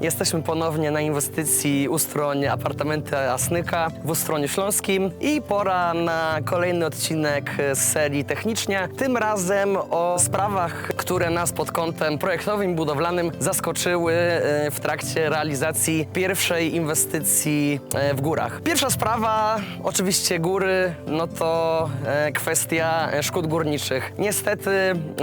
Jesteśmy ponownie na inwestycji Ustroń Apartamenty Asnyka w Ustroniu Śląskim i pora na kolejny odcinek z serii Technicznie. Tym razem o sprawach, które nas pod kątem projektowym i budowlanym zaskoczyły e, w trakcie realizacji pierwszej inwestycji e, w górach. Pierwsza sprawa, oczywiście góry, no to e, kwestia szkód górniczych. Niestety,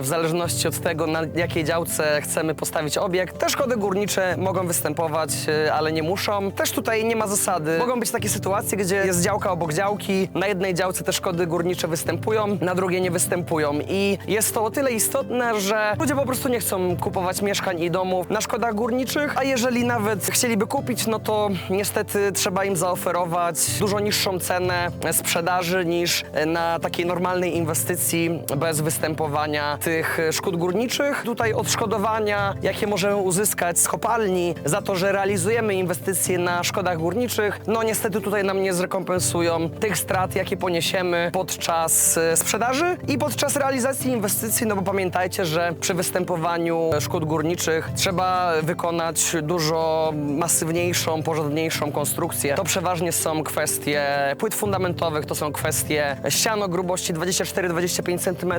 w zależności od tego, na jakiej działce chcemy postawić obiekt, te szkody górnicze mogą występować, e, ale nie muszą. Też tutaj nie ma zasady. Mogą być takie sytuacje, gdzie jest działka obok działki, na jednej działce te szkody górnicze występują, na drugiej nie występują. I jest to o tyle istotne, że ludzie po prostu nie chcą kupować mieszkań i domów na szkodach górniczych, a jeżeli nawet chcieliby kupić, no to niestety trzeba im zaoferować dużo niższą cenę sprzedaży niż na takiej normalnej inwestycji bez występowania tych szkód górniczych. Tutaj odszkodowania, jakie możemy uzyskać z kopalni za to, że realizujemy inwestycje na szkodach górniczych, no niestety tutaj nam nie zrekompensują tych strat, jakie poniesiemy podczas e, sprzedaży i podczas realizacji inwestycji, no bo pamiętajcie, że przy występowaniu szkód górniczych trzeba wykonać dużo masywniejszą, porządniejszą konstrukcję. To przeważnie są kwestie płyt fundamentowych, to są kwestie ścian o grubości 24-25 cm,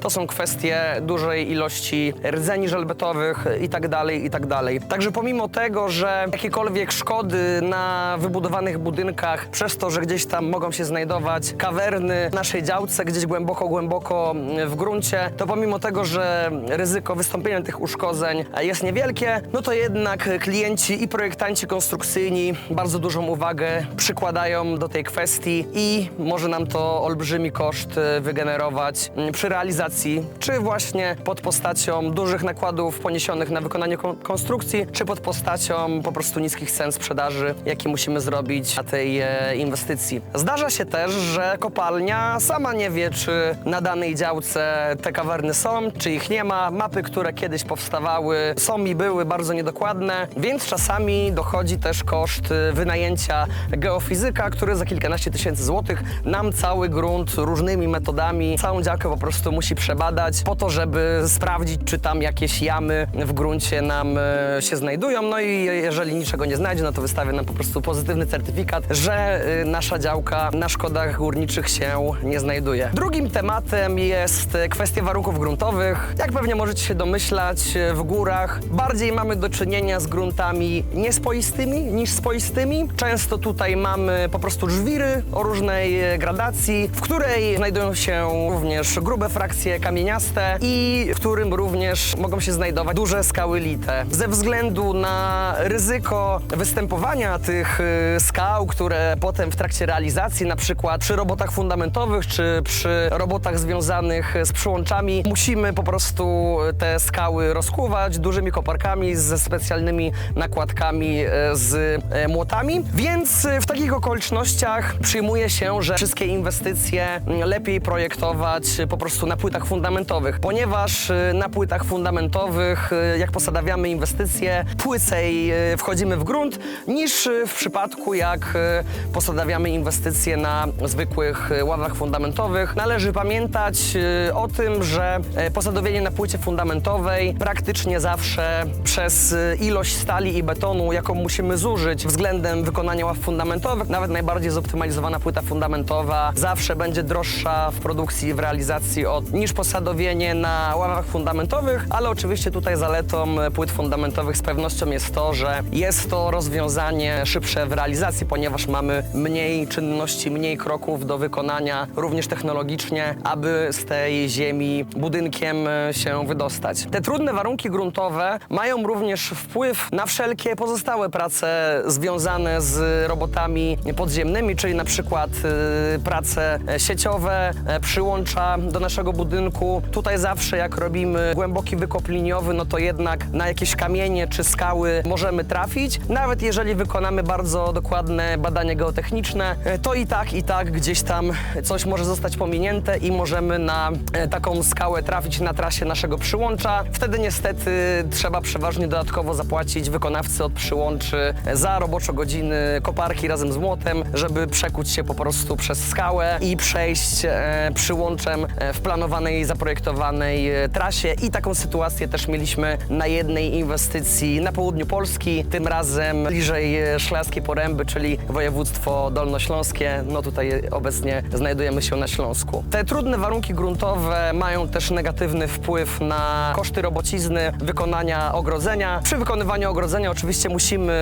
to są kwestie dużej ilości rdzeni żelbetowych i tak dalej, i tak. Także pomimo tego, że jakiekolwiek szkody na wybudowanych budynkach, przez to, że gdzieś tam mogą się znajdować kawerny w naszej działce, gdzieś głęboko, głęboko w gruncie, to pomimo tego, że ryzyko wystąpienia tych uszkodzeń jest niewielkie, no to jednak klienci i projektanci konstrukcyjni bardzo dużą uwagę przykładają do tej kwestii i może nam to olbrzymi koszt e, wygenerować m, przy realizacji, czy właśnie pod postacią dużych nakładów poniesionych na wykonanie kon- konstrukcji, czy pod postacią po prostu niskich cen sprzedaży, jakie musimy zrobić na tej e, inwestycji. Zdarza się też, że kopalnia sama nie wie, czy na danej działce te kawerny są, czy ich nie ma. Mapy, które kiedyś powstawały, są i były bardzo niedokładne, więc czasami dochodzi też koszt y, wynajęcia geofizyka, który za kilkanaście tysięcy złotych nam cały grunt różnymi metodami, całą działkę po prostu musi przebadać po to, żeby sprawdzić, czy tam jakieś jamy w gruncie nam e, się znajdują. No i jeżeli niczego nie znajdzie, no to wystawia nam po prostu pozytywny certyfikat, że y, nasza działka na szkodach górniczych się nie znajduje. Drugim tematem jest e, kwestia warunków gruntowych. Jak pewnie możecie się domyślać, e, w górach bardziej mamy do czynienia z gruntami niespoistymi niż spoistymi. Często tutaj mamy po prostu żwiry o różnej gradacji, w której znajdują się również grube frakcje kamieniaste i w którym również mogą się znajdować duże skały lite. Ze względu na ryzyko występowania tych y, skał, które potem w trakcie realizacji, na przykład przy robotach fundamentowych czy przy robotach związanych z przyłączami, musimy po prostu te skały rozkuwać dużymi koparkami ze specjalnymi nakładkami e, z e, młotami. Więc w takich okolicznościach przyjmuje się, że wszystkie inwestycje mm, lepiej projektować po prostu na płytach fundamentowych, ponieważ na płytach fundamentowych, jak posadawiamy inwestycje, płycej e, wchodzimy w grunt niż e, w przypadku jak e, posadawiamy inwestycje na zwykłych ławach fundamentowych. Należy pamiętać o tym, że posadowienie na płycie fundamentowej praktycznie zawsze przez ilość stali i betonu, jaką musimy zużyć względem wykonania ław fundamentowych, nawet najbardziej zoptymalizowana płyta fundamentowa zawsze będzie droższa w produkcji, w realizacji od, niż posadowienie na ławach fundamentowych, ale oczywiście tutaj zaletą płyt fundamentowych z pewnością jest to, że jest to rozwiązanie szybsze w realizacji, ponieważ mamy mniej czynności, mniej kroków do wykonania, również technologicznie, aby z tej ziemi budynkiem e, się wydostać. Te trudne warunki gruntowe mają również wpływ na wszelkie pozostałe prace związane z robotami podziemnymi, czyli na przykład e, prace e, sieciowe, przyłącza do naszego budynku. Tutaj zawsze jak robimy głęboki wykop liniowy, no to jednak na jakieś kamienie czy skały możemy trafić. Nawet jeżeli wykonamy bardzo dokładne badania geotechniczne, e, to i tak, i tak gdzieś tam coś może zostać pominięte i możemy na e, taką skałę trafić na trasie naszego przyłącza. Wtedy niestety trzeba przeważnie dodatkowo zapłacić wykonawcy od przyłączy za roboczo godziny koparki razem z młotem, żeby przekuć się po prostu przez skałę i przejść e, przyłączem w planowanej, zaprojektowanej trasie. I taką sytuację też mieliśmy na jednej inwestycji na południu Polski, tym razem bliżej e, Szklarskiej Poręby, czyli województwo dolnośląskie. No tutaj obecnie znajdujemy się na Śląsku. Te trudne warunki gruntowe mają też negatywny wpływ na koszty robocizny, wykonania ogrodzenia. Przy wykonywaniu ogrodzenia oczywiście musimy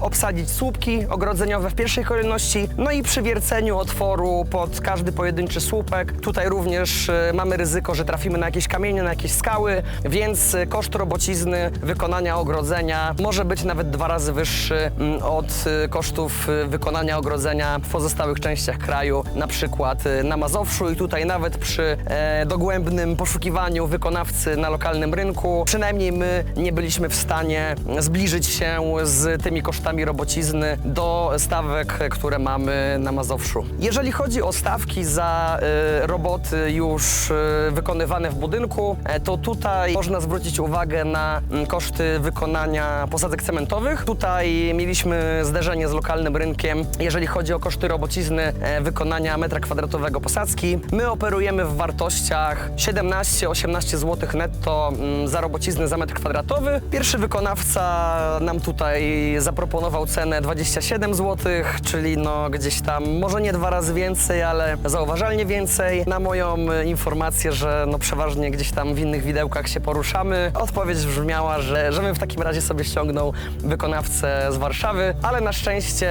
obsadzić słupki ogrodzeniowe w pierwszej kolejności, no i przy wierceniu otworu pod każdy pojedynczy słupek. Tutaj również e, mamy ryzyko, że trafimy na jakieś kamienie, na jakieś skały, więc e, koszt robocizny wykonania ogrodzenia może być nawet dwa razy wyższy mm, od e, kosztów e, wykonania ogrodzenia w pozostałych częściach kraju, na przykład e, na Mazowszu i tutaj nawet przy e, dogłębnym poszukiwaniu wykonawcy na lokalnym rynku, przynajmniej my nie byliśmy w stanie zbliżyć się z tymi kosztami robocizny do stawek, które mamy na Mazowszu. Jeżeli chodzi o stawki za roboty już wykonywane w budynku, e, to tutaj można zwrócić uwagę na mm, koszty wykonania posadzek cementowych. Tutaj mieliśmy zderzenie z lokalnym rynkiem, jeżeli chodzi o koszty robocizny e, wykonania metra kwadratowego posadzki. My operujemy w wartościach 17-18 zł netto mm, za robociznę za metr kwadratowy. Pierwszy wykonawca nam tutaj zaproponował cenę 27 zł, czyli no gdzieś tam może nie dwa razy więcej, ale zauważalnie więcej. Na moją e, informację, że no przeważnie gdzieś tam w innych widełkach się poruszamy, odpowiedź brzmiała, że, że bym w takim razie sobie ściągnął wykonawcę z Warszawy, ale na szczęście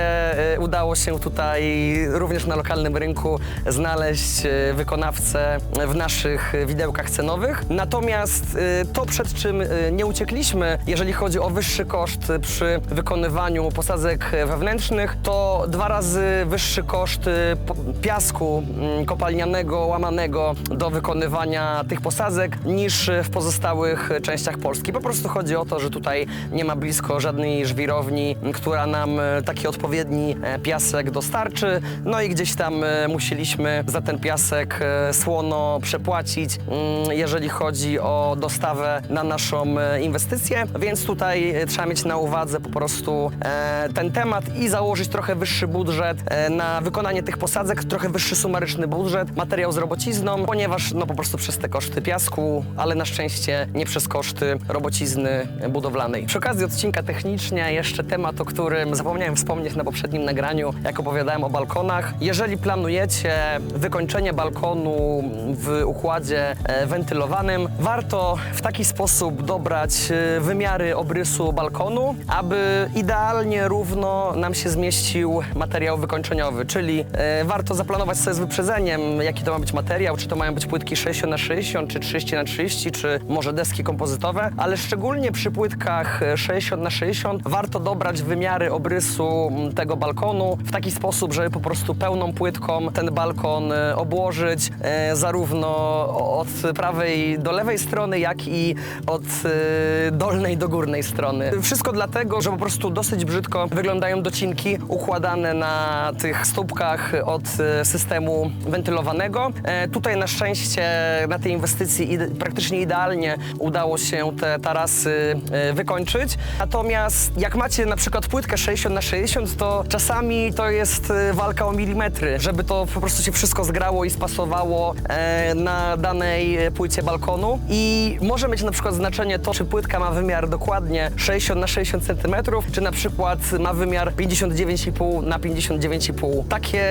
e, udało się tutaj również na lokalnym rynku znaleźć e, wykonawcę w naszych widełkach cenowych. Natomiast e, to, przed czym nie uciekliśmy, jeżeli chodzi o wyższy koszt przy wykonywaniu posadzek wewnętrznych, to dwa razy wyższy koszt piasku mm, kopalnianego, łamanego do wykonywania tych posadzek niż w pozostałych częściach Polski. Po prostu chodzi o to, że tutaj nie ma blisko żadnej żwirowni, która nam e, taki odpowiedni e, piasek dostarczy. No i gdzieś tam e, musieliśmy za ten piasek słono przepłacić, mm, jeżeli chodzi o dostawę na naszą inwestycję. Więc tutaj trzeba mieć na uwadze po prostu ten temat i założyć trochę wyższy budżet na wykonanie tych posadzek, trochę wyższy sumaryczny budżet, materiał z robocizną, ponieważ no po prostu przez te koszty piasku, ale na szczęście nie przez koszty robocizny budowlanej. Przy okazji odcinka technicznie jeszcze temat, o którym zapomniałem wspomnieć na poprzednim nagraniu, jak opowiadałem o balkonach. Jeżeli planujecie wykończenie balkonu w układzie e, wentylowanym, warto w taki sposób dobrać e, wymiary obrysu balkonu, aby idealnie równo nam się zmieścił materiał wykończeniowy, czyli e, warto zaplanować sobie z wyprzedzeniem, jaki to ma być materiał, czy to mają być płytki 60 na 60 czy 30 na 30 czy może deski kompozytowe, ale szczególnie przy płytkach 60 na 60 warto dobrać wymiary obrysu tego balkonu w taki sposób, żeby po prostu pełną płytką ten balkon e, obłożyć e, zarówno od prawej do lewej strony, jak i od e, dolnej do górnej strony. Wszystko dlatego, że po prostu dosyć brzydko wyglądają docinki układane na tych stópkach od systemu wentylowanego. Tutaj na szczęście na tej inwestycji praktycznie idealnie udało się te tarasy e, wykończyć. Natomiast jak macie na przykład płytkę 60 na 60, to czasami to jest e, walka o milimetry, żeby to po prostu się wszystko zgrało i spasowało e, na danej e, płycie balkonu. I może mieć na przykład znaczenie to, czy płytka ma wymiar dokładnie 60 na 60 cm, czy na przykład ma wymiar 59,5 na 59,5. Takie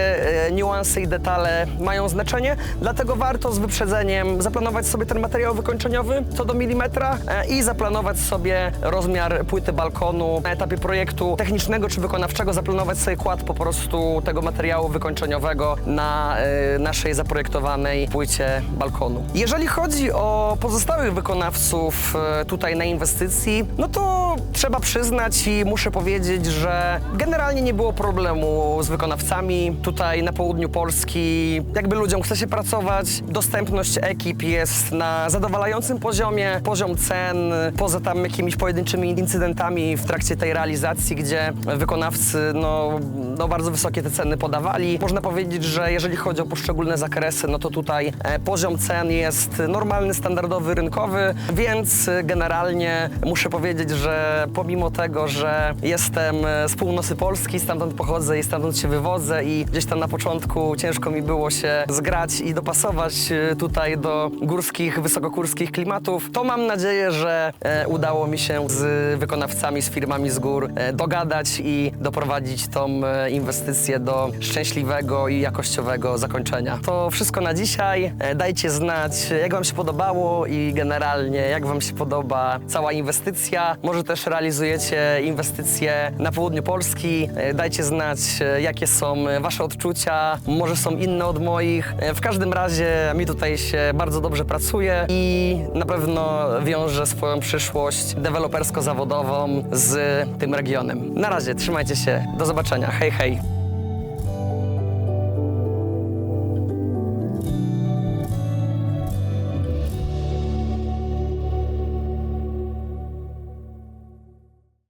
e, niuanse i detale mają znaczenie, dlatego warto z wyprzedzeniem zaplanować sobie ten materiał wykończeniowy co do milimetra i zaplanować sobie rozmiar płyty balkonu na etapie projektu technicznego czy wykonawczego, zaplanować sobie kład po prostu tego materiału wykończeniowego na e, naszej zaprojektowanej płycie balkonu. Jeżeli chodzi o pozostałych wykonawców e, tutaj na inwestycji, no to trzeba przyznać i muszę powiedzieć, że generalnie nie było problemu z wykonawcami. Tutaj na południu Polski jakby ludziom chce się pracować, dostępność ekip jest na zadowalającym poziomie, poziom cen, poza tam jakimiś pojedynczymi incydentami w trakcie tej realizacji, gdzie wykonawcy no, no bardzo wysokie te ceny podawali. Można powiedzieć, że jeżeli chodzi o poszczególne zakresy, no to tutaj e, poziom cen jest normalny, standardowy, rynkowy, więc generalnie muszę powiedzieć, że pomimo tego, że jestem e, z północy Polski, stamtąd pochodzę i stamtąd się wywodzę i gdzieś tam na początku ciężko mi było się zgrać i dopasować e, tutaj do górskich, wysokogórskich klimatów, to mam nadzieję, że e, udało mi się z wykonawcami, z firmami z gór dogadać i doprowadzić tą inwestycję do szczęśliwego i jakościowego zakończenia. To wszystko na dzisiaj. Dajcie znać, jak Wam się podobało i generalnie jak Wam się podoba cała inwestycja. Może też realizujecie inwestycje na południu Polski. E, Dajcie znać, e, jakie są e, Wasze odczucia. Może są inne od moich. W każdym razie mi tutaj się bardzo dobrze pracuje i na pewno wiąże swoją przyszłość dewelopersko-zawodową z tym regionem. Na razie, trzymajcie się. Do zobaczenia. Hej, hej.